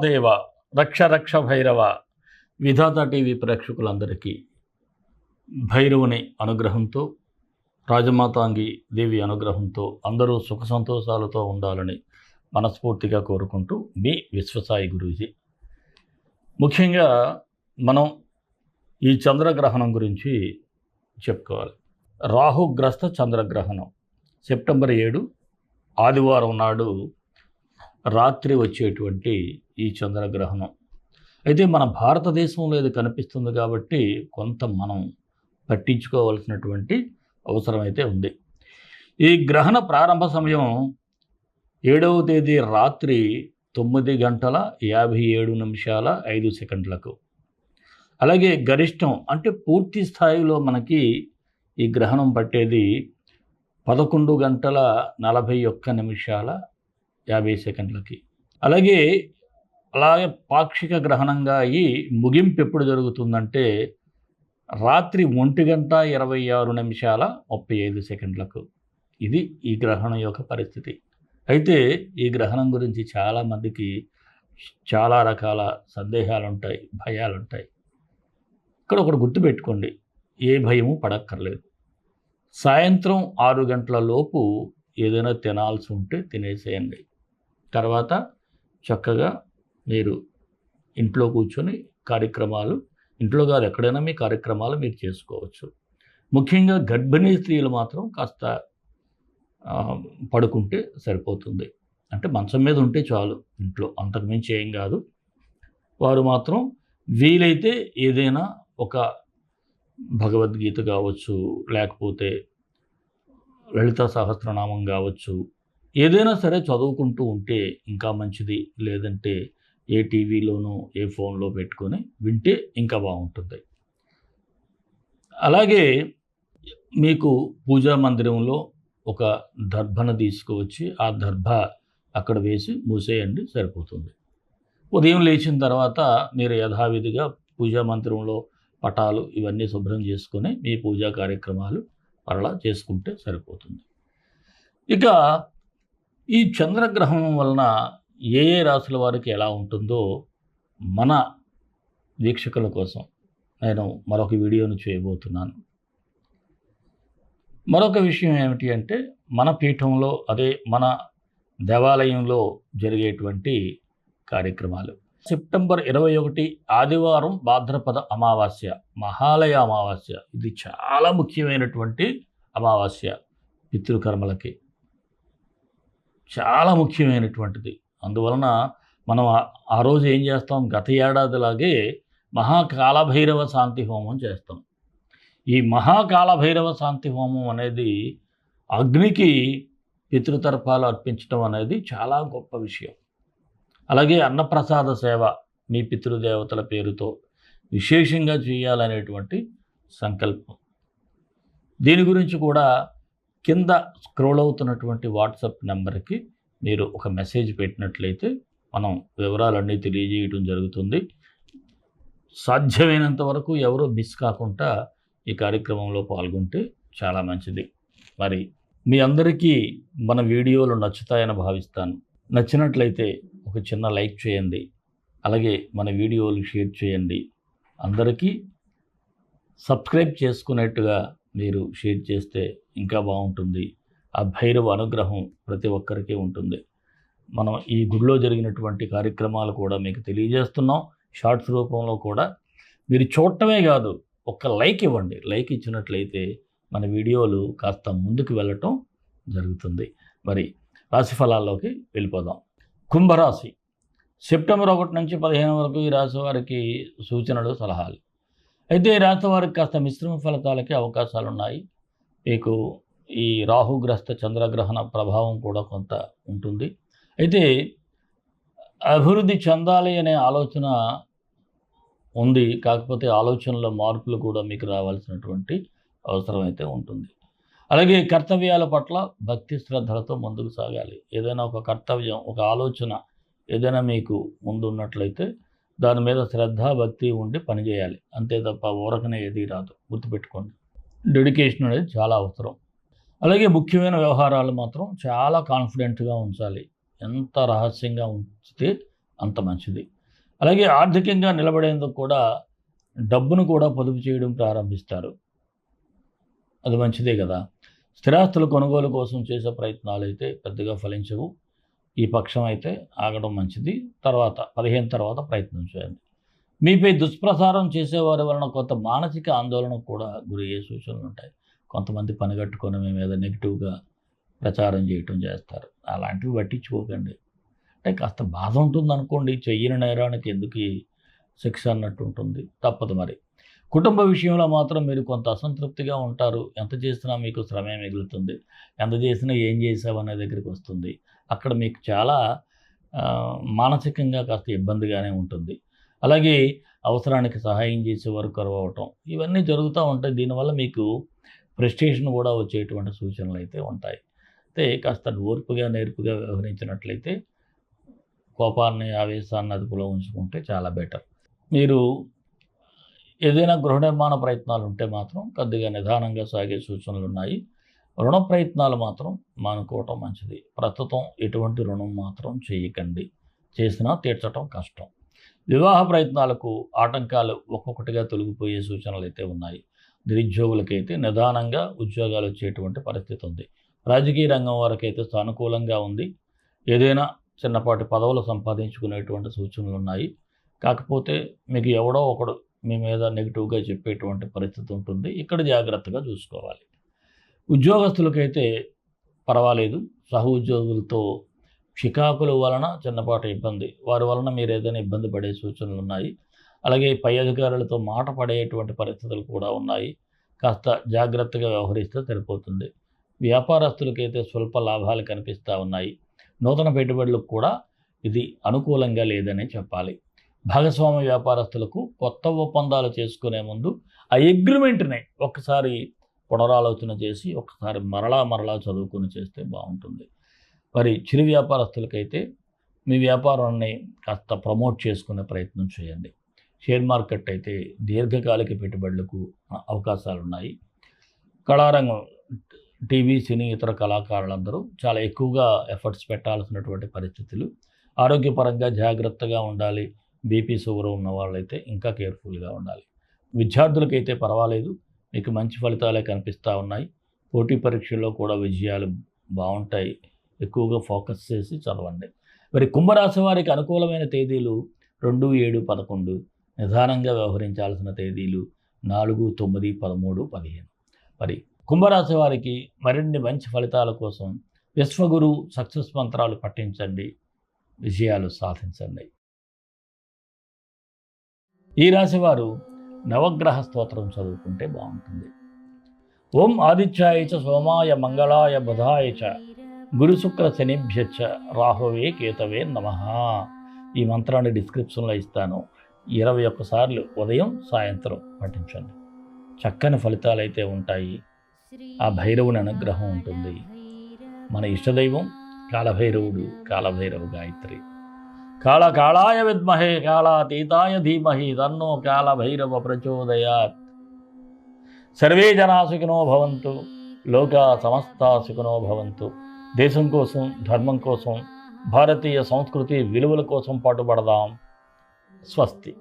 మహాదేవ రక్ష రక్ష భైరవ విధాత టీవీ ప్రేక్షకులందరికీ భైరవుని అనుగ్రహంతో రాజమాతాంగి దేవి అనుగ్రహంతో అందరూ సుఖ సంతోషాలతో ఉండాలని మనస్ఫూర్తిగా కోరుకుంటూ మీ విశ్వసాయి గురూజీ. ముఖ్యంగా మనం ఈ చంద్రగ్రహణం గురించి చెప్పుకోవాలి. రాహుగ్రస్త చంద్రగ్రహణం సెప్టెంబర్ ఏడు ఆదివారం నాడు రాత్రి వచ్చేటువంటి ఈ చంద్రగ్రహణం. అయితే మన భారతదేశంలో ఇది కనిపిస్తుంది కాబట్టి కొంత మనం పట్టించుకోవాల్సినటువంటి అవసరం అయితే ఉంది. ఈ గ్రహణ ప్రారంభ సమయం ఏడవ తేదీ రాత్రి తొమ్మిది గంటల యాభై ఏడు నిమిషాల ఐదు సెకండ్లకు. అలాగే గరిష్టం అంటే పూర్తి స్థాయిలో మనకి ఈ గ్రహణం పట్టేది పదకొండు గంటల నలభై ఒక్క నిమిషాల యాభై సెకండ్లకి. అలాగే అలాగే పాక్షిక గ్రహణంగా అయ్యి ముగింపు ఎప్పుడు జరుగుతుందంటే రాత్రి ఒంటి గంట ఇరవై ఆరు నిమిషాల ముప్పై ఐదు సెకండ్లకు. ఇది ఈ గ్రహణం యొక్క పరిస్థితి. అయితే ఈ గ్రహణం గురించి చాలామందికి చాలా రకాల సందేహాలు ఉంటాయి భయాలు ఉంటాయి ఇక్కడ ఒకటి గుర్తుపెట్టుకోండి. ఏ భయము పడక్కర్లేదు. సాయంత్రం ఆరు గంటల లోపు ఏదైనా తినాల్సి ఉంటే తినేసేయండి. తర్వాత చక్కగా మీరు ఇంట్లో కూర్చొని కార్యక్రమాలు ఇంట్లో కాదు ఎక్కడైనా మీ కార్యక్రమాలు మీరు చేసుకోవచ్చు. ముఖ్యంగా గర్భిణీ స్త్రీలు మాత్రం కాస్త పడుకుంటే సరిపోతుంది. అంటే మంచం మీద ఉంటే చాలు ఇంట్లో అంతకుమించి ఏం కాదు. వారు మాత్రం వీలైతే ఏదైనా ఒక భగవద్గీత కావచ్చు లేకపోతే లలిత సహస్రనామం కావచ్చు ఏదైనా సరే చదువుకుంటూ ఉంటే ఇంకా మంచిది లేదంటే ఏ టీవీలోనో ఏ ఫోన్లో పెట్టుకొని వింటే ఇంకా బాగుంటుంది. అలాగే మీకు పూజా మందిరంలో ఒక దర్భను తీసుకువచ్చి ఆ దర్భ అక్కడ వేసి మూసేయండి సరిపోతుంది. ఉదయం లేచిన తర్వాత మీరు యథావిధిగా పూజా మందిరంలో పటాలు ఇవన్నీ శుభ్రం చేసుకొని మీ పూజా కార్యక్రమాలు మరలా చేసుకుంటే సరిపోతుంది. ఇక ఈ చంద్రగ్రహణం వలన ఏ ఏ రాసుల వారికి ఎలా ఉంటుందో మన వీక్షకుల కోసం నేను మరొక వీడియోను చేయబోతున్నాను. మరొక విషయం ఏమిటి అంటే మన పీఠంలో అదే మన దేవాలయంలో జరిగేటువంటి కార్యక్రమాలు. సెప్టెంబర్ ఇరవై ఒకటి ఆదివారం భాద్రపద అమావాస్య మహాలయ అమావాస్య. ఇది చాలా ముఖ్యమైనటువంటి అమావాస్య పితృకర్మలకి. చాలా ముఖ్యమైనటువంటిది. అందువలన మనం ఆ- రోజు ఏం చేస్తాం? గత ఏడాదిలాగే మహాకాలభైరవ శాంతి హోమం చేస్తాం. ఈ మహాకాలభైరవ శాంతి హోమం అనేది అగ్నికి పితృతర్పాలు అర్పించడం అనేది చాలా గొప్ప విషయం. అలాగే అన్నప్రసాద సేవ మీ పితృదేవతల పేరుతో విశేషంగా చేయాలనేటువంటి సంకల్పం. దీని గురించి కూడా కింద స్క్రోల్ అవుతున్నటువంటి వాట్సాప్ నెంబర్కి మీరు ఒక మెసేజ్ పెట్టినట్లయితే మనం వివరాలన్నీ తెలియజేయడం జరుగుతుంది. సాధ్యమైనంత వరకు ఎవరూ మిస్ కాకుండా ఈ కార్యక్రమంలో పాల్గొంటే చాలా మంచిది. మరి మీ అందరికీ మన వీడియోలు నచ్చుతాయని భావిస్తాను. నచ్చినట్లయితే ఒక చిన్న లైక్ చేయండి. అలాగే మన వీడియోలు షేర్ చేయండి. అందరికీ సబ్స్క్రైబ్ చేసుకునేట్టుగా మీరు షేర్ చేస్తే ఇంకా బాగుంటుంది. ఆ భైరవ అనుగ్రహం ప్రతి ఒక్కరికి ఉంటుంది. మనం ఈ గుడిలో జరిగినటువంటి కార్యక్రమాలు కూడా మీకు తెలియజేస్తున్నాం. షార్ట్స్ రూపంలో కూడా మీరు చూడటమే కాదు ఒక్క లైక్ ఇవ్వండి. లైక్ ఇచ్చినట్లయితే మన వీడియోలు కాస్త ముందుకు వెళ్ళటం జరుగుతుంది. మరి రాశి ఫలాల్లోకి వెళ్ళిపోదాం. కుంభరాశి. సెప్టెంబర్ ఒకటి నుంచి పదిహేను వరకు ఈ రాశి వారికి సూచనలు సలహాలు. అయితే ఈ రాశి వారికి కాస్త మిశ్రమ ఫలితాలకి అవకాశాలు ఉన్నాయి మీకు ఈ రాహుగ్రస్త చంద్రగ్రహణ ప్రభావం కూడా కొంత ఉంటుంది. అయితే అభివృద్ధి చెందాలి అనే ఆలోచన ఉంది. కాకపోతే ఆలోచనలో మార్పులు కూడా మీకు రావాల్సినటువంటి అవసరం అయితే ఉంటుంది. అలాగే కర్తవ్యాల పట్ల భక్తి శ్రద్ధలతో ముందుకు సాగాలి. ఏదైనా ఒక కర్తవ్యం ఒక ఆలోచన ఏదైనా మీకు ముందు ఉన్నట్లయితే దాని మీద శ్రద్ధ భక్తి ఉండి పనిచేయాలి. అంతే తప్ప ఊరకనే ఏది రాదు. గుర్తుపెట్టుకోండి. డెడికేషన్ అనేది చాలా అవసరం. అలాగే ముఖ్యమైన వ్యవహారాలు మాత్రం చాలా కాన్ఫిడెంట్గా ఉంచాలి. ఎంత రహస్యంగా ఉంచితే అంత మంచిది. అలాగే ఆర్థికంగా నిలబడేందుకు కూడా డబ్బును కూడా పొదుపు చేయడం ప్రారంభిస్తారు. అది మంచిదే కదా. స్థిరాస్తుల కొనుగోలు కోసం చేసే ప్రయత్నాలు అయితే పెద్దగా ఫలించవు. ఈ పక్షం అయితే ఆగడం మంచిది. తర్వాత పదిహేను తర్వాత ప్రయత్నం చేయండి. మీపై దుష్ప్రసారం చేసేవారి వలన కొంత మానసిక ఆందోళనకు కూడా గురయ్యే సూచనలు ఉంటాయి కొంతమంది పనిగట్టుకొని మీ మీద నెగిటివ్గా ప్రచారం చేయటం చేస్తారు. అలాంటివి పట్టించుకోకండి. అంటే కాస్త బాధ ఉంటుంది అనుకోండి చెయ్యని నేరానికి ఎందుకు శిక్ష అన్నట్టు ఉంటుంది. తప్పదు మరి. కుటుంబ విషయంలో మాత్రం మీరు కొంత అసంతృప్తిగా ఉంటారు. ఎంత చేసినా మీకు శ్రమే మిగులుతుంది. ఎంత చేసినా ఏం చేసావనే దగ్గరికి వస్తుంది. అక్కడ మీకు చాలా మానసికంగా కాస్త ఇబ్బందిగానే ఉంటుంది. అలాగే అవసరానికి సహాయం చేసేవారు వరకు అవటం ఇవన్నీ జరుగుతూ ఉంటాయి. దీనివల్ల మీకు ప్రెస్టేషన్ కూడా వచ్చేటువంటి సూచనలు అయితే ఉంటాయి. అయితే కాస్త ఓర్పుగా నేర్పుగా వ్యవహరించినట్లయితే కోపాన్ని ఆవేశాన్ని అదుపులో ఉంచుకుంటే చాలా బెటర్. మీరు ఏదైనా గృహ నిర్మాణ ప్రయత్నాలు ఉంటే మాత్రం కొద్దిగా నిదానంగా సాగే సూచనలు ఉన్నాయి. రుణ ప్రయత్నాలు మాత్రం మానుకోవటం మంచిది. ప్రస్తుతం ఎటువంటి రుణం మాత్రం చేయకండి. చేసినా తీర్చటం కష్టం. వివాహ ప్రయత్నాలకు ఆటంకాలు ఒక్కొక్కటిగా తొలగిపోయే సూచనలు అయితే ఉన్నాయి. నిరుద్యోగులకైతే నిదానంగా ఉద్యోగాలు వచ్చేటువంటి పరిస్థితి ఉంది. రాజకీయ రంగం వారికైతే సానుకూలంగా ఉంది. ఏదైనా చిన్నపాటి పదవులు సంపాదించుకునేటువంటి సూచనలు ఉన్నాయి. కాకపోతే మీకు ఎవడో ఒకడు మీ మీద నెగిటివ్గా చెప్పేటువంటి పరిస్థితి ఉంటుంది. ఇక్కడ జాగ్రత్తగా చూసుకోవాలి. ఉద్యోగస్తులకైతే పర్వాలేదు. సహ ఉద్యోగులతో చికాకుల వలన చిన్నపాటి ఇబ్బంది. వారి వలన మీరు ఏదైనా ఇబ్బంది పడే సూచనలు ఉన్నాయి. అలాగే పై అధికారులతో మాట పడేటువంటి పరిస్థితులు కూడా ఉన్నాయి. కాస్త జాగ్రత్తగా వ్యవహరిస్తే సరిపోతుంది. వ్యాపారస్తులకైతే స్వల్ప లాభాలు కనిపిస్తూ ఉన్నాయి. నూతన పెట్టుబడులకు కూడా ఇది అనుకూలంగా లేదనే చెప్పాలి. భాగస్వామ్య వ్యాపారస్తులకు కొత్త ఒప్పందాలు చేసుకునే ముందు ఆ అగ్రిమెంట్ని ఒక్కసారి పునరాలోచన చేసి ఒకసారి మరలా మరలా చదువుకొని చేస్తే బాగుంటుంది. మరి చిరు వ్యాపారస్తులకైతే మీ వ్యాపారాన్ని కాస్త ప్రమోట్ చేసుకునే ప్రయత్నం చేయండి. షేర్ మార్కెట్ అయితే దీర్ఘకాలిక పెట్టుబడులకు అవకాశాలు ఉన్నాయి కళారంగం టీవీ సినీ ఇతర కళాకారులందరూ చాలా ఎక్కువగా ఎఫర్ట్స్ పెట్టాల్సినటువంటి పరిస్థితులు. ఆరోగ్యపరంగా జాగ్రత్తగా ఉండాలి. బీపీ షుగర్ ఉన్న వాళ్ళైతే ఇంకా కేర్ఫుల్గా ఉండాలి. విద్యార్థులకైతే పర్వాలేదు. మీకు మంచి ఫలితాలే కనిపిస్తూ ఉన్నాయి. పోటీ పరీక్షల్లో కూడా విజయాలు బాగుంటాయి. ఎక్కువగా ఫోకస్ చేసి చదవండి. మరి కుంభరాశి వారికి అనుకూలమైన తేదీలు రెండు ఏడు పదకొండు. నిదానంగా వ్యవహరించాల్సిన తేదీలు నాలుగు తొమ్మిది పదమూడు పదిహేను. మరి కుంభరాశి వారికి మరిన్ని మంచి ఫలితాల కోసం విశ్వగురు సక్సెస్ మంత్రాలు పఠించండి. విజయాలు సాధించండి. ఈ రాశివారు నవగ్రహ స్తోత్రం చదువుకుంటే బాగుంటుంది. ఓం ఆదిత్యాయ చ సోమాయ మంగళాయ బుధాయ చ గురు శుక్ర శనిభ్యచ్చ రాహువే కేతవే నమ. ఈ మంత్రాన్ని డిస్క్రిప్షన్లో ఇస్తాను. ఇరవై ఒక్కసార్లు ఉదయం సాయంత్రం పఠించండి. చక్కని ఫలితాలు అయితే ఉంటాయి. ఆ భైరవుని అనుగ్రహం ఉంటుంది. మన ఇష్టదైవం కాలభైరవుడు కాలభైరవ గాయత్రి. కాళ కాళాయ విద్మహే కాళాతీతాయ ధీమహి తన్నో కాలభైరవ ప్రచోదయాత్. సర్వే జనా సుఖినో భవంతు. లోక సమస్త సుఖినో భవంతు. దేశం కోసం ధర్మం కోసం భారతీయ సంస్కృతి విలువల కోసం పాటుపడదాం. स्वस्ति।